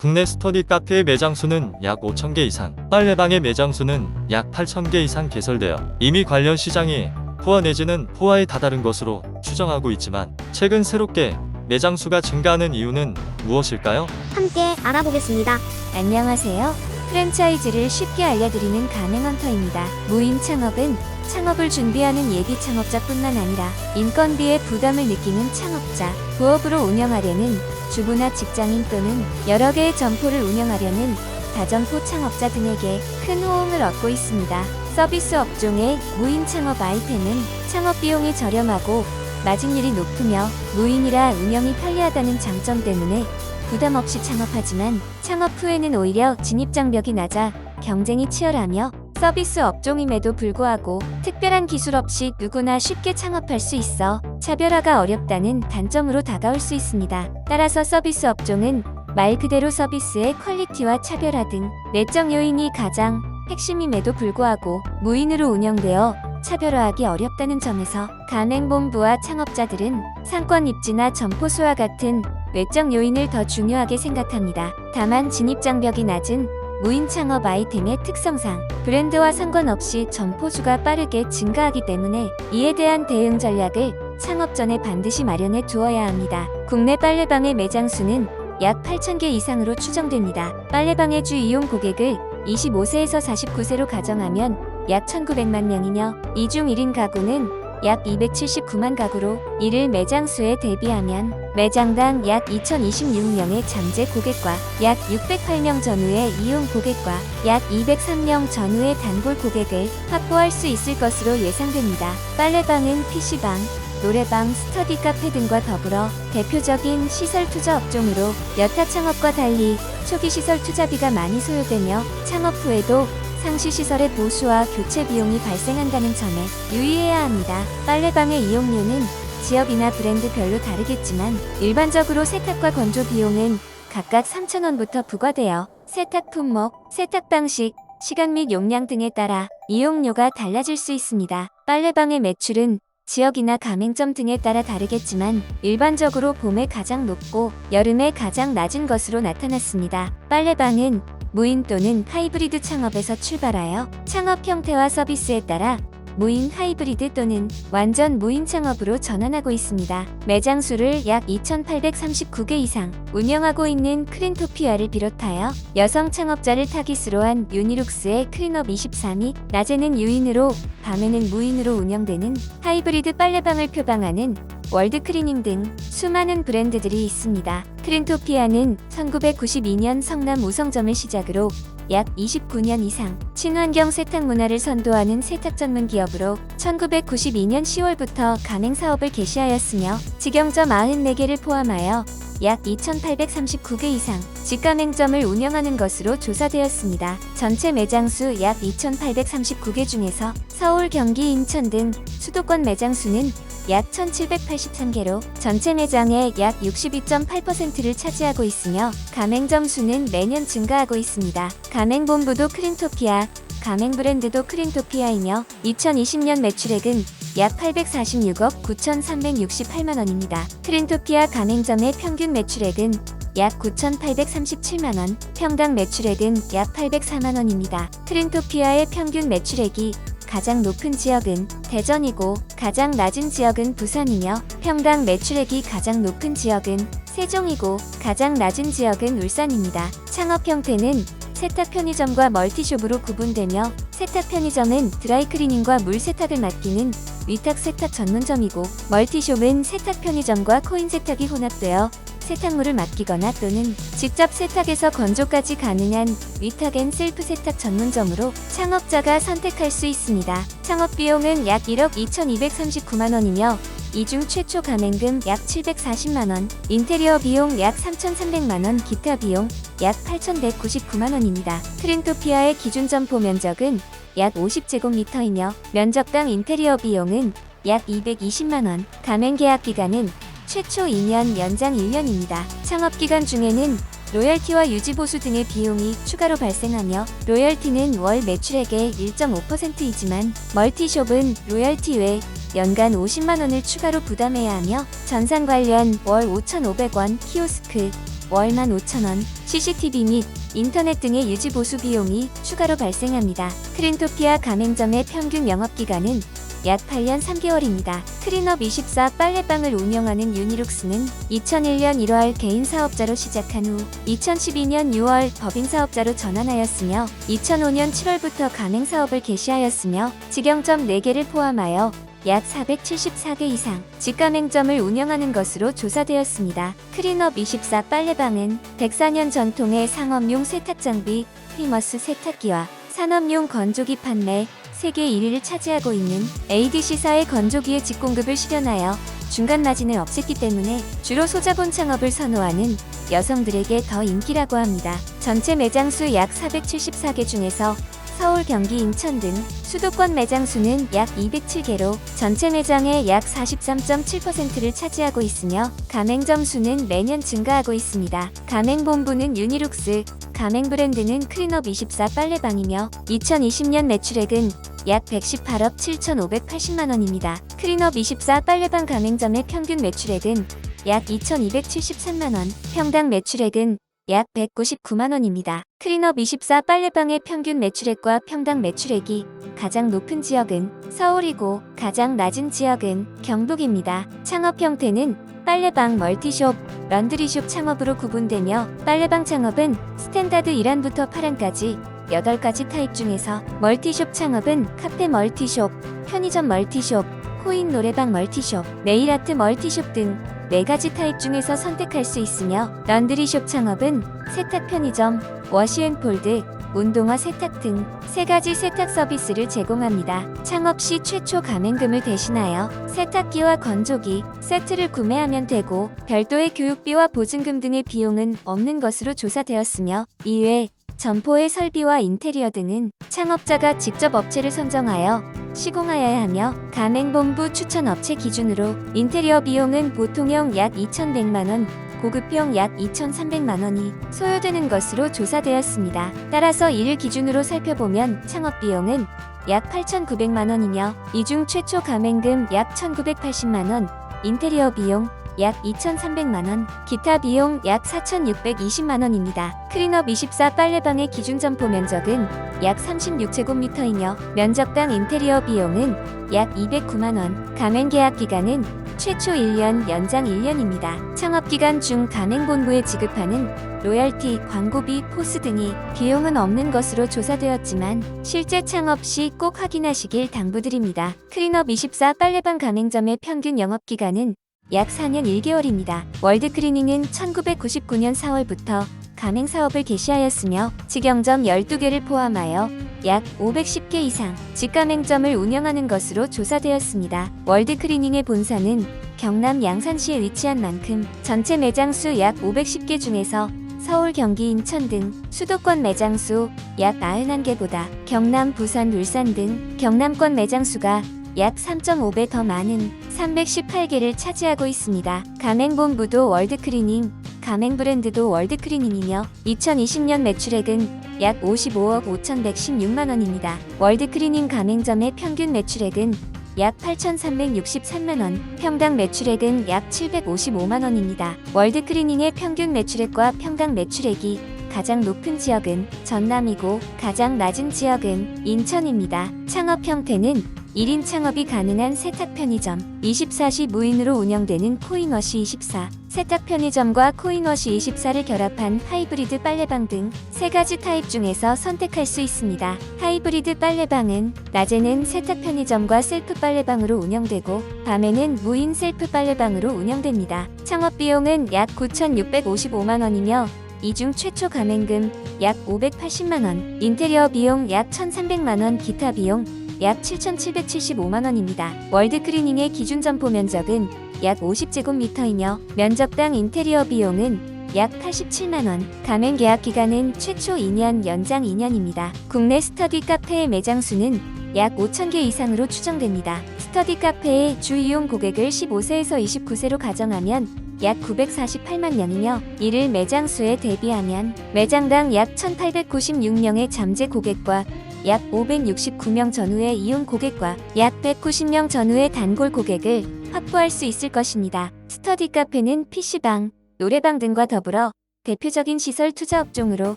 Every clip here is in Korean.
국내 스터디 카페의 매장 수는 약 5,000개 이상, 빨래방의 매장 수는 약 8,000개 이상 개설되어 이미 관련 시장이 포화 내지는 포화에 다다른 것으로 추정하고 있지만 최근 새롭게 매장 수가 증가하는 이유는 무엇일까요? 함께 알아보겠습니다. 안녕하세요. 프랜차이즈를 쉽게 알려드리는 가맹헌터입니다. 무인 창업은 창업을 준비하는 예비 창업자뿐만 아니라 인건비의 부담을 느끼는 창업자, 부업으로 운영하려는 주부나 직장인 또는 여러 개의 점포를 운영하려는 다점포 창업자 등에게 큰 호응을 얻고 있습니다. 서비스 업종의 무인 창업 아이템은 창업 비용이 저렴하고 마진율이 높으며 무인이라 운영이 편리하다는 장점 때문에 부담 없이 창업하지만 창업 후에는 오히려 진입 장벽이 낮아 경쟁이 치열하며 서비스 업종임에도 불구하고 특별한 기술 없이 누구나 쉽게 창업할 수 있어 차별화가 어렵다는 단점으로 다가올 수 있습니다. 따라서 서비스 업종은 말 그대로 서비스의 퀄리티와 차별화 등 내적 요인이 가장 핵심임에도 불구하고 무인으로 운영되어 차별화하기 어렵다는 점에서 가맹본부와 창업자들은 상권 입지나 점포 수와 같은 외적 요인을 더 중요하게 생각합니다. 다만 진입 장벽이 낮은 무인 창업 아이템의 특성상 브랜드와 상관없이 점포 수가 빠르게 증가하기 때문에 이에 대한 대응 전략을 창업 전에 반드시 마련해 두어야 합니다. 국내 빨래방의 매장 수는 약 8,000개 이상으로 추정됩니다. 빨래방의 주 이용 고객을 25세에서 49세로 가정하면 약 1,900만 명이며 이 중 1인 가구는 약 279만 가구로 이를 매장 수에 대비하면 매장당 약 2,026명의 잠재 고객과 약 608명 전후의 이용 고객과 약 203명 전후의 단골 고객을 확보할 수 있을 것으로 예상됩니다. 빨래방은 PC방, 노래방, 스터디 카페 등과 더불어 대표적인 시설 투자 업종으로 여타 창업과 달리 초기 시설 투자비가 많이 소요되며 창업 후에도 상시 시설의 보수와 교체 비용이 발생한다는 점에 유의해야 합니다. 빨래방의 이용료는 지역이나 브랜드별로 다르겠지만 일반적으로 세탁과 건조 비용은 각각 3,000원부터 부과되어 세탁 품목, 세탁 방식, 시간 및 용량 등에 따라 이용료가 달라질 수 있습니다. 빨래방의 매출은 지역이나 가맹점 등에 따라 다르겠지만 일반적으로 봄에 가장 높고 여름에 가장 낮은 것으로 나타났습니다. 빨래방은 무인 또는 하이브리드 창업에서 출발하여 창업 형태와 서비스에 따라 무인 하이브리드 또는 완전 무인 창업으로 전환하고 있습니다. 매장 수를 약 2,839개 이상 운영하고 있는 크린토피아를 비롯하여 여성 창업자를 타깃으로 한 유니룩스의 클린업 23이 낮에는 유인으로 밤에는 무인으로 운영되는 하이브리드 빨래방을 표방하는 월드 크리닝 등 수많은 브랜드들이 있습니다. 크린토피아는 1992년 성남 우성점을 시작으로 약 29년 이상 친환경 세탁 문화를 선도하는 세탁 전문 기업으로 1992년 10월부터 가맹 사업을 개시하였으며 직영점 94개를 포함하여 약 2,839개 이상 직가맹점을 운영하는 것으로 조사되었습니다. 전체 매장 수 약 2,839개 중에서 서울, 경기, 인천 등 수도권 매장 수는 약 1,783개로 전체 매장의 약 62.8%를 차지하고 있으며 가맹점 수는 매년 증가하고 있습니다. 가맹본부도 크린토피아, 가맹 브랜드도 크린토피아이며 2020년 매출액은 약 846억 9,368만 원입니다. 크린토피아 가맹점의 평균 매출액은 약 9,837만 원, 평당 매출액은 약 804만 원입니다. 크린토피아의 평균 매출액이 가장 높은 지역은 대전이고 가장 낮은 지역은 부산이며 평당 매출액이 가장 높은 지역은 세종이고 가장 낮은 지역은 울산입니다. 창업 형태는 세탁 편의점과 멀티숍으로 구분되며 세탁 편의점은 드라이클리닝과 물 세탁을 맡기는 위탁 세탁 전문점이고 멀티숍은 세탁 편의점과 코인 세탁이 혼합되어 세탁물을 맡기거나 또는 직접 세탁에서 건조까지 가능한 위탁 앤 셀프 세탁 전문점으로 창업자가 선택할 수 있습니다. 창업 비용은 약 1억 2,239만 원이며 이중 최초 가맹금 약 740만 원, 인테리어 비용 약 3,300만 원, 기타 비용 약 8,199만 원입니다. 크린토피아의 기준 점포 면적은 약 50제곱미터이며 면적당 인테리어 비용은 약 220만 원, 가맹 계약 기간은 최초 2년, 연장 1년입니다. 창업 기간 중에는 로열티와 유지 보수 등의 비용이 추가로 발생하며 로열티는 월 매출액의 1.5%이지만 멀티숍은 로열티 외 연간 50만 원을 추가로 부담해야 하며 전산 관련 월 5,500원, 키오스크, 월 15,000원, CCTV 및 인터넷 등의 유지 보수 비용이 추가로 발생합니다. 크린토피아 가맹점의 평균 영업기간은 약 8년 3개월입니다. 크린업24 빨래방을 운영하는 유니룩스는 2001년 1월 개인 사업자로 시작한 후 2012년 6월 법인 사업자로 전환하였으며 2005년 7월부터 가맹 사업을 개시하였으며 직영점 4개를 포함하여 약 474개 이상 직가맹점을 운영하는 것으로 조사되었습니다. 크린업24 빨래방은 104년 전통의 상업용 세탁장비, 휘머스 세탁기와 산업용 건조기 판매, 세계 1위를 차지하고 있는 ADC사의 건조기의 직공급을 실현하여 중간 마진을 없앴기 때문에 주로 소자본 창업을 선호하는 여성들에게 더 인기라고 합니다. 전체 매장 수 약 474개 중에서 서울, 경기, 인천 등 수도권 매장 수는 약 207개로 전체 매장의 약 43.7%를 차지하고 있으며 가맹점 수는 매년 증가하고 있습니다. 가맹본부는 유니룩스, 가맹 브랜드는 클린업 24 빨래방이며 2020년 매출액은 약 118억 7,580만 원입니다. 클린업 24 빨래방 가맹점의 평균 매출액은 약 2,273만 원, 평당 매출액은 약 199만 원입니다. 클린업 24 빨래방의 평균 매출액과 평당 매출액이 가장 높은 지역은 서울이고 가장 낮은 지역은 경북입니다. 창업 형태는 빨래방 멀티숍, 런드리숍 창업으로 구분되며 빨래방 창업은 스탠다드 1안부터 8안까지 8가지 타입 중에서 멀티숍 창업은 카페 멀티숍, 편의점 멀티숍, 코인 노래방 멀티숍, 네일아트 멀티숍 등 4가지 타입 중에서 선택할 수 있으며 런드리숍 창업은 세탁 편의점, 워시앤폴드, 운동화 세탁 등 3가지 세탁 서비스를 제공합니다. 창업 시 최초 가맹금을 대신하여 세탁기와 건조기, 세트를 구매하면 되고 별도의 교육비와 보증금 등의 비용은 없는 것으로 조사되었으며 이외 점포의 설비와 인테리어 등은 창업자가 직접 업체를 선정하여 시공하여야 하며 가맹본부 추천 업체 기준으로 인테리어 비용은 보통형 약 2,100만원, 고급형 약 2,300만원이 소요되는 것으로 조사되었습니다. 따라서 이를 기준으로 살펴보면 창업 비용은 약 8,900만원이며 이중 최초 가맹금 약 1,980만원, 인테리어 비용 약 2,300만원, 기타 비용 약 4,620만원입니다. 클린업 24 빨래방의 기준 점포 면적은 약 36제곱미터이며 면적당 인테리어 비용은 약 209만원, 가맹 계약 기간은 최초 1년, 연장 1년입니다. 창업 기간 중 가맹본부에 지급하는 로열티, 광고비, 포스 등이 비용은 없는 것으로 조사되었지만 실제 창업 시 꼭 확인하시길 당부드립니다. 클린업 24 빨래방 가맹점의 평균 영업 기간은 약 4년 1개월입니다. 월드크리닝은 1999년 4월부터 가맹 사업을 개시하였으며 직영점 12개를 포함하여 약 510개 이상 직가맹점을 운영하는 것으로 조사되었습니다. 월드크리닝의 본사는 경남 양산시에 위치한 만큼 전체 매장 수 약 510개 중에서 서울, 경기, 인천 등 수도권 매장 수 약 91개보다 경남, 부산, 울산 등 경남권 매장 수가 약 3.5배 더 많은 318개를 차지하고 있습니다. 가맹본부도 월드크리닝, 가맹 브랜드도 월드크리닝이며 2020년 매출액은 약 55억 5,116만 원입니다. 월드크리닝 가맹점의 평균 매출액은 약 8,363만 원, 평당 매출액은 약 755만 원입니다. 월드크리닝의 평균 매출액과 평당 매출액이 가장 높은 지역은 전남이고 가장 낮은 지역은 인천입니다. 창업 형태는 1인 창업이 가능한 세탁 편의점, 24시 무인으로 운영되는 코인워시 24, 세탁 편의점과 코인워시 24를 결합한 하이브리드 빨래방 등 세 가지 타입 중에서 선택할 수 있습니다. 하이브리드 빨래방은 낮에는 세탁 편의점과 셀프 빨래방으로 운영되고 밤에는 무인 셀프 빨래방으로 운영됩니다. 창업 비용은 약 9,655만 원이며 이중 최초 가맹금 약 580만 원, 인테리어 비용 약 1,300만 원, 기타 비용 약 7,775만 원입니다. 월드크리닝의 기준 점포 면적은 약 50제곱미터이며 면적당 인테리어 비용은 약 87만 원. 가맹 계약 기간은 최초 2년, 연장 2년입니다. 국내 스터디 카페의 매장 수는 약 5,000개 이상으로 추정됩니다. 스터디 카페의 주 이용 고객을 15세에서 29세로 가정하면 약 948만 명이며 이를 매장 수에 대비하면 매장당 약 1,896명의 잠재 고객과 약 569명 전후의 이용 고객과 약 190명 전후의 단골 고객을 확보할 수 있을 것입니다. 스터디 카페는 PC방, 노래방 등과 더불어 대표적인 시설 투자 업종으로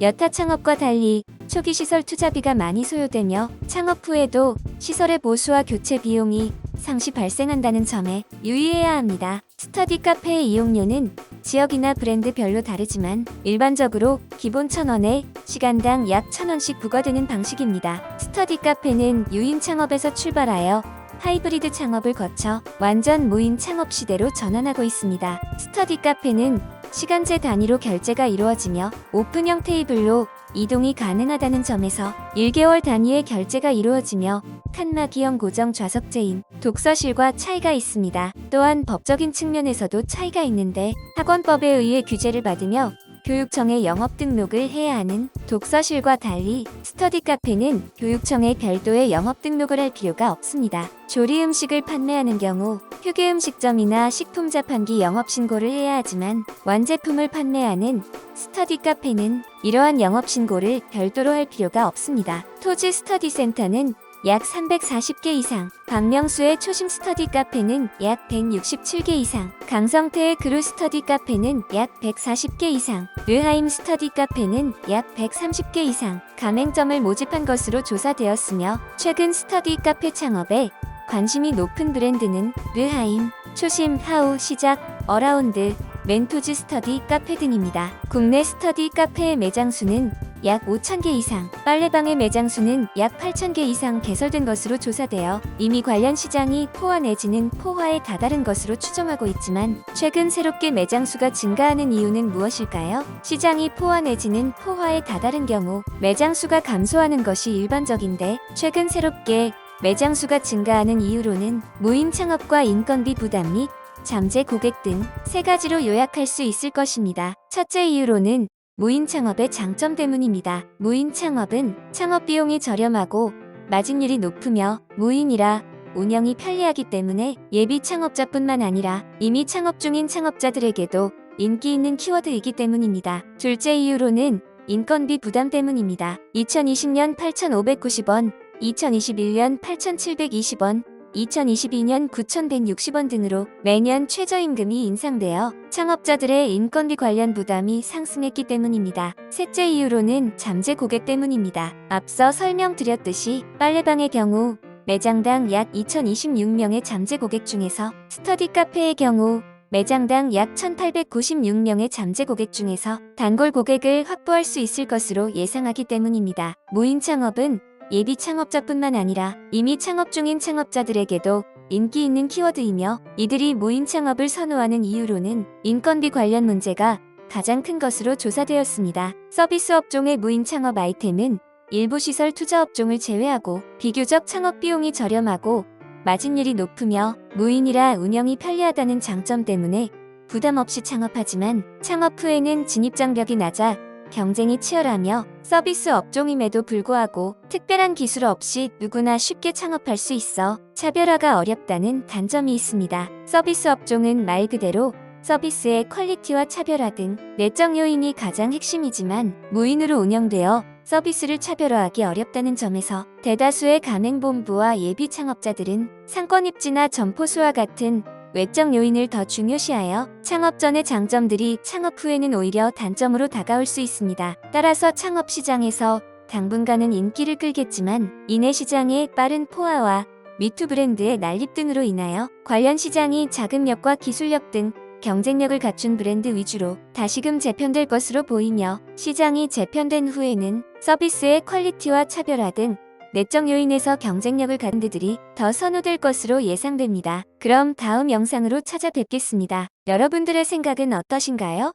여타 창업과 달리 초기 시설 투자비가 많이 소요되며 창업 후에도 시설의 보수와 교체 비용이 상시 발생한다는 점에 유의해야 합니다. 스터디 카페의 이용료는 지역이나 브랜드별로 다르지만 일반적으로 기본 1,000원에 시간당 약 1,000원씩 부과되는 방식입니다. 스터디 카페는 유인 창업에서 출발하여 하이브리드 창업을 거쳐 완전 무인 창업 시대로 전환하고 있습니다. 스터디 카페는 시간제 단위로 결제가 이루어지며 오픈형 테이블로 이동이 가능하다는 점에서 1개월 단위의 결제가 이루어지며 칸막이형 고정 좌석제인 독서실과 차이가 있습니다. 또한 법적인 측면에서도 차이가 있는데 학원법에 의해 규제를 받으며 교육청에 영업 등록을 해야 하는 독서실과 달리 스터디 카페는 교육청에 별도의 영업 등록을 할 필요가 없습니다. 조리 음식을 판매하는 경우 휴게 음식점이나 식품 자판기 영업 신고를 해야 하지만 완제품을 판매하는 스터디 카페는 이러한 영업 신고를 별도로 할 필요가 없습니다. 토지 스터디 센터는 약 340개 이상, 박명수의 초심 스터디 카페는 약 167개 이상, 강성태의 그루 스터디 카페는 약 140개 이상, 르하임 스터디 카페는 약 130개 이상 가맹점을 모집한 것으로 조사되었으며 최근 스터디 카페 창업에 관심이 높은 브랜드는 르하임, 초심, 하우, 시작, 어라운드, 멘토즈 스터디 카페 등입니다. 국내 스터디 카페의 매장 수는 약 5,000개 이상, 빨래방의 매장 수는 약 8,000개 이상 개설된 것으로 조사되어 이미 관련 시장이 포화 내지는 포화에 다다른 것으로 추정하고 있지만 최근 새롭게 매장 수가 증가하는 이유는 무엇일까요? 시장이 포화 내지는 포화에 다다른 경우 매장 수가 감소하는 것이 일반적인데 최근 새롭게 매장 수가 증가하는 이유로는 무인 창업과 인건비 부담 및 잠재 고객 등 세 가지로 요약할 수 있을 것입니다. 첫째 이유로는 무인 창업의 장점 때문입니다. 무인 창업은 창업 비용이 저렴하고 마진율이 높으며 무인이라 운영이 편리하기 때문에 예비 창업자뿐만 아니라 이미 창업 중인 창업자들에게도 인기 있는 키워드이기 때문입니다. 둘째 이유로는 인건비 부담 때문입니다. 2020년 8,590원, 2021년 8,720원, 2022년 9,160원 등으로 매년 최저임금이 인상되어 창업자들의 인건비 관련 부담이 상승했기 때문입니다. 셋째 이유로는 잠재 고객 때문입니다. 앞서 설명드렸듯이 빨래방의 경우 매장당 약 2,026명의 잠재 고객 중에서 스터디 카페의 경우 매장당 약 1,896명의 잠재 고객 중에서 단골 고객을 확보할 수 있을 것으로 예상하기 때문입니다. 무인 창업은 예비 창업자뿐만 아니라 이미 창업 중인 창업자들에게도 인기 있는 키워드이며 이들이 무인 창업을 선호하는 이유로는 인건비 관련 문제가 가장 큰 것으로 조사되었습니다. 서비스 업종의 무인 창업 아이템은 일부 시설 투자 업종을 제외하고 비교적 창업 비용이 저렴하고 마진율이 높으며 무인이라 운영이 편리하다는 장점 때문에 부담 없이 창업하지만 창업 후에는 진입 장벽이 낮아 경쟁이 치열하며 서비스 업종임에도 불구하고 특별한 기술 없이 누구나 쉽게 창업할 수 있어 차별화가 어렵다는 단점이 있습니다. 서비스 업종은 말 그대로 서비스의 퀄리티와 차별화 등 내적 요인이 가장 핵심이지만 무인으로 운영되어 서비스를 차별화하기 어렵다는 점에서 대다수의 가맹본부와 예비 창업자들은 상권 입지나 점포 수와 같은 외적 요인을 더 중요시하여 창업 전의 장점들이 창업 후에는 오히려 단점으로 다가올 수 있습니다. 따라서 창업 시장에서 당분간은 인기를 끌겠지만 이내 시장의 빠른 포화와 미투 브랜드의 난립 등으로 인하여 관련 시장이 자금력과 기술력 등 경쟁력을 갖춘 브랜드 위주로 다시금 재편될 것으로 보이며 시장이 재편된 후에는 서비스의 퀄리티와 차별화 등 내적 요인에서 경쟁력을 갖는 데들이 더 선호될 것으로 예상됩니다. 그럼 다음 영상으로 찾아뵙겠습니다. 여러분들의 생각은 어떠신가요?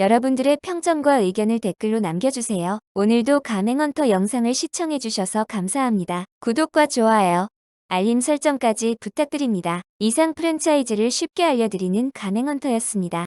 여러분들의 평점과 의견을 댓글로 남겨주세요. 오늘도 가맹헌터 영상을 시청해주셔서 감사합니다. 구독과 좋아요, 알림 설정까지 부탁드립니다. 이상 프랜차이즈를 쉽게 알려드리는 가맹헌터였습니다.